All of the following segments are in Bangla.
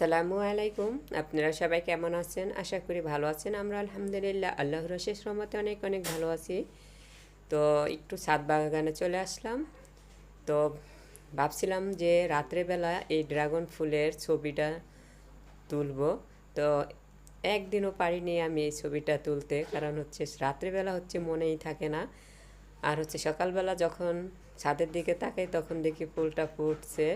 আসসালামু আলাইকুম। আপনারা সবাই কেমন আছেন? আশা করি ভালো আছেন। আমরা আলহামদুলিল্লাহ আল্লাহ শেষ রহমতে অনেক অনেক ভালো আছি। তো একটু ছাদ বাগানে চলে আসলাম। তো ভাবছিলাম যে রাত্রেবেলা এই ড্রাগন ফুলের ছবিটা তুলবো। তো একদিনও পারিনি আমি এই ছবিটা তুলতে। কারণ হচ্ছে রাত্রেবেলা হচ্ছে মনেই থাকে না। আর হচ্ছে সকালবেলা যখন ছাদের দিকে তাকাই তখন দেখি ফুলটা ফুটছে।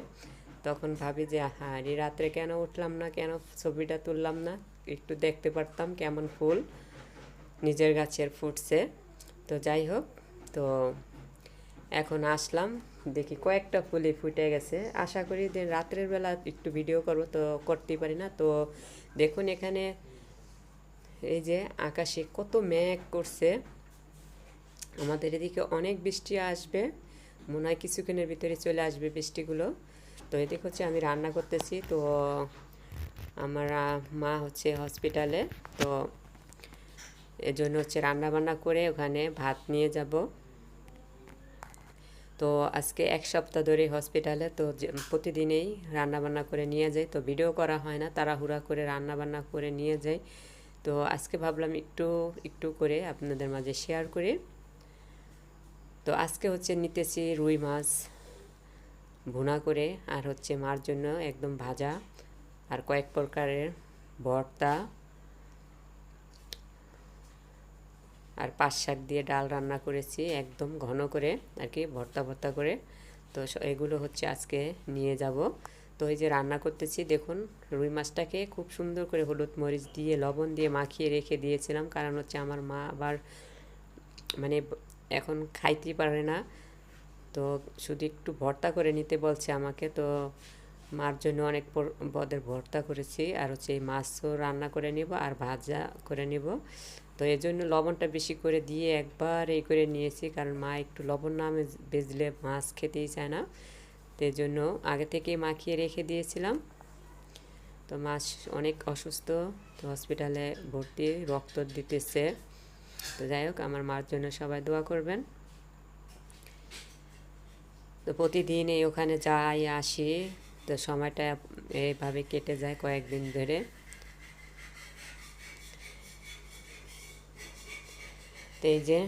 তখন ভাবি যে হ্যাঁ রাত্রে কেন উঠলাম না? কেন ছবিটা তুললাম না? একটু দেখতে পারতাম কেমন ফুল নিজের গাছের ফুটছে। তো যাই হোক, তো এখন আসলাম। দেখি কয়েকটা ফুলই ফুটে গেছে। আশা করি যে রাত্রের বেলা একটু ভিডিও করব, তো করতেই পারি না। তো দেখুন এখানে এই যে আকাশে কত মেঘ করছে। আমাদের এদিকে অনেক বৃষ্টি আসবে। মনে হয় কিছুক্ষণের ভিতরে চলে আসবে বৃষ্টিগুলো। তো এদিক হচ্ছে আমি রান্না করতেছি। তো, আমার মা হচ্ছে হসপিটালে তো, এজন্য হচ্ছে রান্না বান্না করে ওখানে ভাত নিয়ে যাব। তো, আজকে এক সপ্তাহ ধরে হসপিটালে তো প্রতিদিনেই রান্না বান্না করে নিয়ে যাই। তো ভিডিও করা হয় না, তাড়াহুড়া করে রান্না বান্না করে নিয়ে যাই। তো, আজকে ভাবলাম একটু একটু করে আপনাদের মাঝে শেয়ার করি। তো, আজকে হচ্ছে নিতেছি রুই মাছ। ভুনা করে আর হচ্ছে মার জন্য একদম ভাজা আর কয়েক প্রকারের ভর্তা আর পাঁচ শাক দিয়ে ডাল রান্না করেছি একদম ঘন করে আর কি, ভর্তা ভর্তা করে। তো এগুলো হচ্ছে আজকে নিয়ে যাব। তো এই যে রান্না করতেছি, দেখুন রুই মাছটাকে খুব সুন্দর করে হলুদ মরিচ দিয়ে, লবণ দিয়ে মাখিয়ে রেখে দিয়েছিলাম। কারণ হচ্ছে আমার মা আবার মানে এখন খাইতেই পারে না। তো শুধু একটু ভর্তা করে নিতে বলছে আমাকে, তো মার জন্য অনেক পদের ভর্তা করেছি আর হচ্ছে এই মাছও রান্না করে নিব আর ভাজা করে নিব। তো এই জন্য লবণটা বেশি করে দিয়ে একবার এই করে নিয়েছি কারণ মা একটু লবণ না বেজলে মাছ খেতেই চায় না। তো জন্য আগে থেকেই মাখিয়ে রেখে দিয়েছিলাম। তো মাছ অনেক অসুস্থ, তো হসপিটালে ভর্তি রক্ত দিতেছে। তো যাই হোক, আমার মার জন্য সবাই দোয়া করবেন। তো প্রতিদিন এই ওখানে যাই, আসি। তো সময়টা এইভাবে কেটে যায় কয়েকদিন ধরে। তো এই যে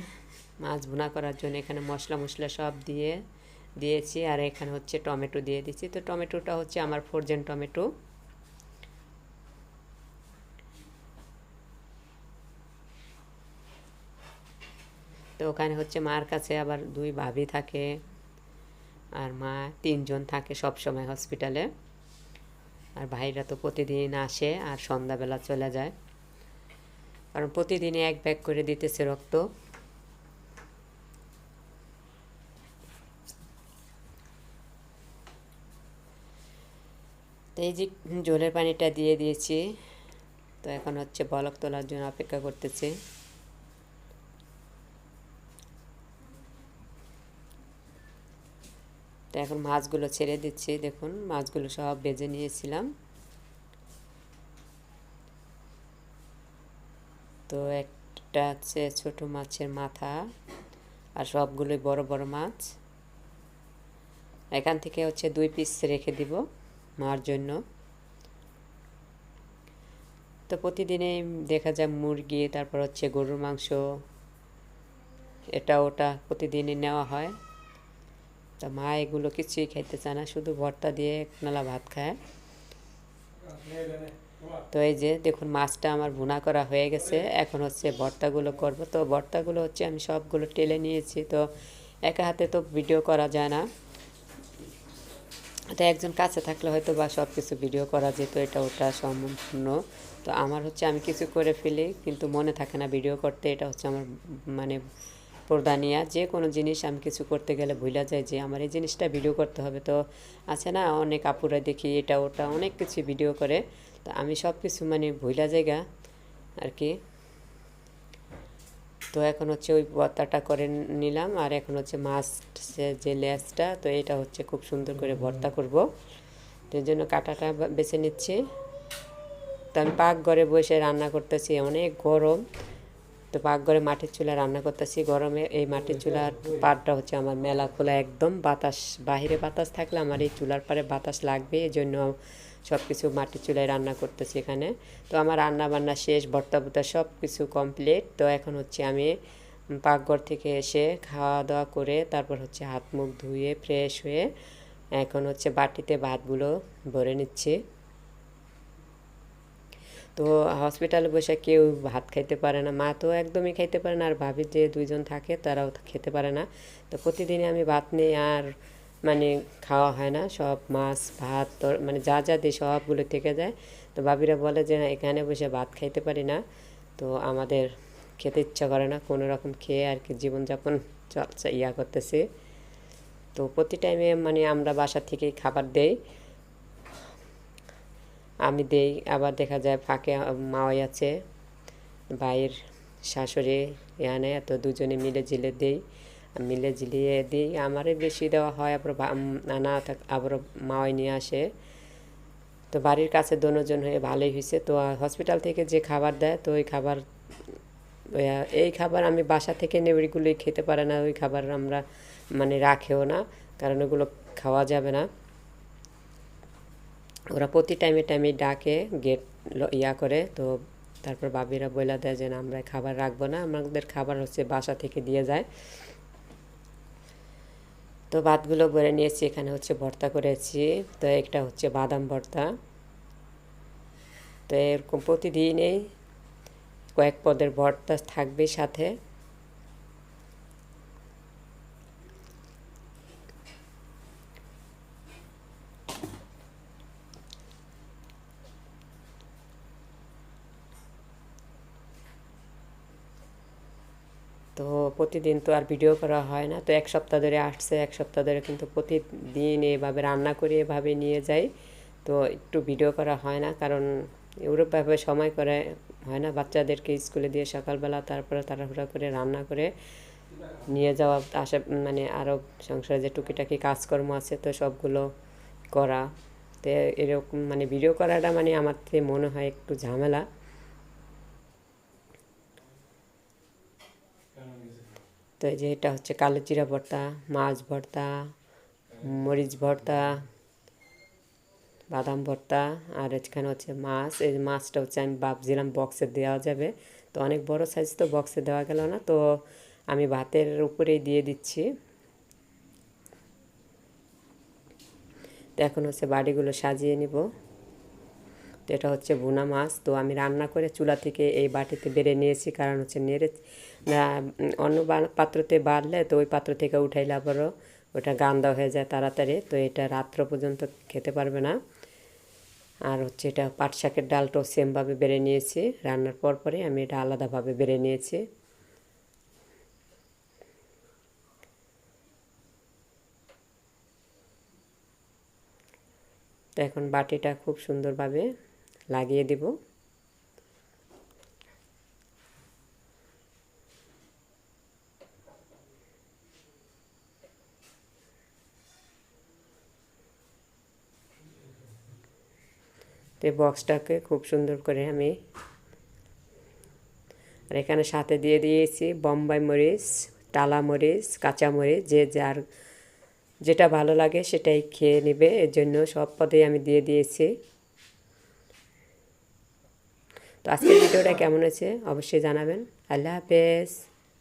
মাছ ভুনা করার জন্য এখানে মশলা মশলা সব দিয়ে দিয়েছি। আর এখানে হচ্ছে টমেটো দিয়ে দিচ্ছি। তো টমেটোটা হচ্ছে আমার ফোরজেন টমেটো। তো ওখানে হচ্ছে মার কাছে আবার দুই ভাবি থাকে। আর মা তিনজন থাকে সব সময় হসপিটালে আর ভাইরা তো প্রতিদিন আসে আর সন্ধ্যাবেলা চলে যায়। কারণ প্রতিদিনই এক ব্যাগ করে দিতেছে রক্ত। এই যে জলের পানিটা দিয়ে দিয়েছি। তো এখন হচ্ছে বলক তোলার জন্য অপেক্ষা করতেছি। তো এখন মাছগুলো ছেড়ে দিচ্ছি, দেখুন মাছগুলো সব বেজে নিয়েছিলাম। তো একটা হচ্ছে ছোট মাছের মাথা আর সবগুলোই বড় বড় মাছ। এখান থেকে হচ্ছে দুই পিস রেখে দিব মার জন্য। তো প্রতিদিনেই দেখা যায় মুরগি, তারপর হচ্ছে গরুর মাংস, এটা ওটা প্রতিদিনই নেওয়া হয়। তা মা এগুলো কিছুই খাইতে চায় না, শুধু ভর্তা দিয়ে এক নালা ভাত খায়। তো এই যে দেখুন, মাছটা আমার ভুনা করা হয়ে গেছে। এখন হচ্ছে ভর্তাগুলো করব। তো ভর্তাগুলো হচ্ছে আমি সবগুলো টেলে নিয়েছি। তো একা হাতে তো ভিডিও করা যায় না। তো একজন কাছে থাকলে হয়তো বা সব কিছু ভিডিও করা যেত, এটা ওটা সম্পূর্ণ তো আমার হচ্ছে আমি কিছু করে ফেলি, কিন্তু মনে থাকে না ভিডিও করতে, এটা হচ্ছে আমার মানে প্রধানিয়া যে কোনো জিনিস আমি কিছু করতে গেলে ভুলা যায় যে আমার এই জিনিসটা ভিডিও করতে হবে। তো আছে না, অনেক আপুরা দেখি এটা, ওটা, অনেক কিছু ভিডিও করে। তো আমি সব কিছু মানে ভুলা জায়গা আর কি। তো এখন হচ্ছে ওই ভর্তাটা করে নিলাম আর এখন হচ্ছে মাছ যে লেজটা তো এটা হচ্ছে খুব সুন্দর করে ভর্তা করব। তো জন্য কাটাটা বেছে নিচ্ছি। তো আমি পাকঘরে বসে রান্না করতেছি, অনেক গরম। তো পাকঘরে মাটির চুলা রান্না করতেছি গরমে। এই মাটির চুলার পাড়টা হচ্ছে আমার মেলা খোলা একদম। বাতাস, বাহিরে বাতাস থাকলে আমার এই চুলার পাড়ে বাতাস লাগবে এই জন্য সব কিছু মাটির চুলায় রান্না করতেছি এখানে। তো আমার রান্না বান্না শেষ ভর্তা ভর্তা সব কিছু কমপ্লিট তো এখন হচ্ছে আমি পাকঘর থেকে এসে খাওয়া দাওয়া করে তারপর হচ্ছে হাত মুখ ধুয়ে ফ্রেশ হয়ে এখন হচ্ছে বাটিতে ভাতগুলো ভরে নিচ্ছি। তো হসপিটালে বসে কেউ ভাত খাইতে পারে না, মা তো একদমই খাইতে পারে না, আর ভাবি যে দুইজন থাকে তারাও খেতে পারে না। তো প্রতিদিনই আমি ভাত নিই, আর মানে খাওয়া হয় না, সব মাছ, ভাত মানে যা যা দিই সবগুলো থেকে যায়। তো ভাবিরা বলে যে না, এখানে বসে ভাত খাইতে পারি না। তো আমাদের খেতে ইচ্ছা করে না, কোনো রকম খেয়ে আর কি জীবনযাপন চলছে, ইয়া করতেছে। তো প্রতি টাইমে মানে আমরা বাসা থেকেই খাবার দেই। আমি দেই, আবার দেখা যায় ফাঁকে মাওয়াই আছে, ভাইয়ের শাশুড়ি এখানে, তো দুজনে মিলে জিলে দেই, মিলে ঝিলিয়ে দিই আমারই বেশি দেওয়া হয়, আবার নানা আবার মাওয়াই নিয়ে আসে। তো বাড়ির কাছে দোনোজন হয়ে ভালোই হয়েছে, তো হসপিটাল থেকে যে খাবার দেয়, তো ওই খাবার এই খাবার আমি বাসা থেকে নিয়ে ওইগুলোই খেতে পারে না, ওই খাবার আমরা মানে রাখেও না, কারণ ওগুলো খাওয়া যাবে না। ওরা প্রতি টাইমে টাইমে ডাকে, গেট ইয়া করে। তো তারপর বাবিরা বইলা দেয় যে আমরা খাবার রাখব না। আমাদের খাবার হচ্ছে বাসা থেকে দিয়ে যায়। তো ভাতগুলো ভরে নিয়েছি। এখানে হচ্ছে ভর্তা করেছি। তো একটা হচ্ছে বাদাম ভর্তা। তো এরকম প্রতিদিনই কয়েক পদের ভর্তা থাকবে সাথে তো প্রতিদিন তো আর ভিডিও করা হয় না। তো এক সপ্তাহ ধরে আসছে, এক সপ্তাহ ধরে কিন্তু প্রতিদিন এভাবে রান্না করে এভাবে নিয়ে যাই। তো একটু ভিডিও করা হয় না, কারণ ওরকমভাবে সময় করে হয় না। বাচ্চাদেরকে স্কুলে দিয়ে সকালবেলা তারপরে তাড়াহুড়া করে রান্না করে নিয়ে যাওয়া, আসা মানে আরও সংসারে যে টুকিটাকি কাজকর্ম আছে তো সবগুলো করা। তো এরকম মানে ভিডিও করাটা মানে আমার থেকে মনে হয় একটু ঝামেলা। তো এই যে এটা হচ্ছে কালো জিরা ভর্তা, মাছ ভর্তা, মরিচ ভর্তা, বাদাম ভর্তা, আর এখানে হচ্ছে মাছ। এই মাছটা হচ্ছে আমি ভাবছিলাম বক্সে দেওয়া যাবে। তো অনেক বড় সাইজ তো বক্সে দেওয়া গেল না, তো আমি ভাতের উপরেই দিয়ে দিচ্ছি। তো এখন হচ্ছে বাড়িগুলো সাজিয়ে নিব। তো এটা হচ্ছে ভুনা মাছ। তো আমি রান্না করে চুলা থেকে এই বাটিতে বেড়ে নিয়েছি, কারণ হচ্ছে নেড়ে অন্য পাত্রতে বাড়লে তো ওই পাত্র থেকে উঠাইলে আবারও ওটা গান্দা হয়ে যায় তাড়াতাড়ি। তো এটা রাত্র পর্যন্ত খেতে পারবে না। আর হচ্ছে এটা পাট শাকের ডালটাও সেমভাবে বেড়ে নিয়েছি। রান্নার পর পরে আমি এটা আলাদাভাবে বেড়ে নিয়েছি। তো এখন বাটিটা খুব সুন্দরভাবে লাগিয়ে দেব। তো বক্সটাকে খুব সুন্দর করে আমি আর এখানে সাথে দিয়ে দিয়েছি বম্বাই মরিচ, টালা মরিচ, কাঁচা মরিচ, যে যার যেটা ভালো লাগে সেটাই খেয়ে নেবে। এর জন্য সব পদেই আমি দিয়ে দিয়েছি। তো আজকের ভিডিওটা কেমন আছে অবশ্যই জানাবেন। আল্লাহ হাফেজ।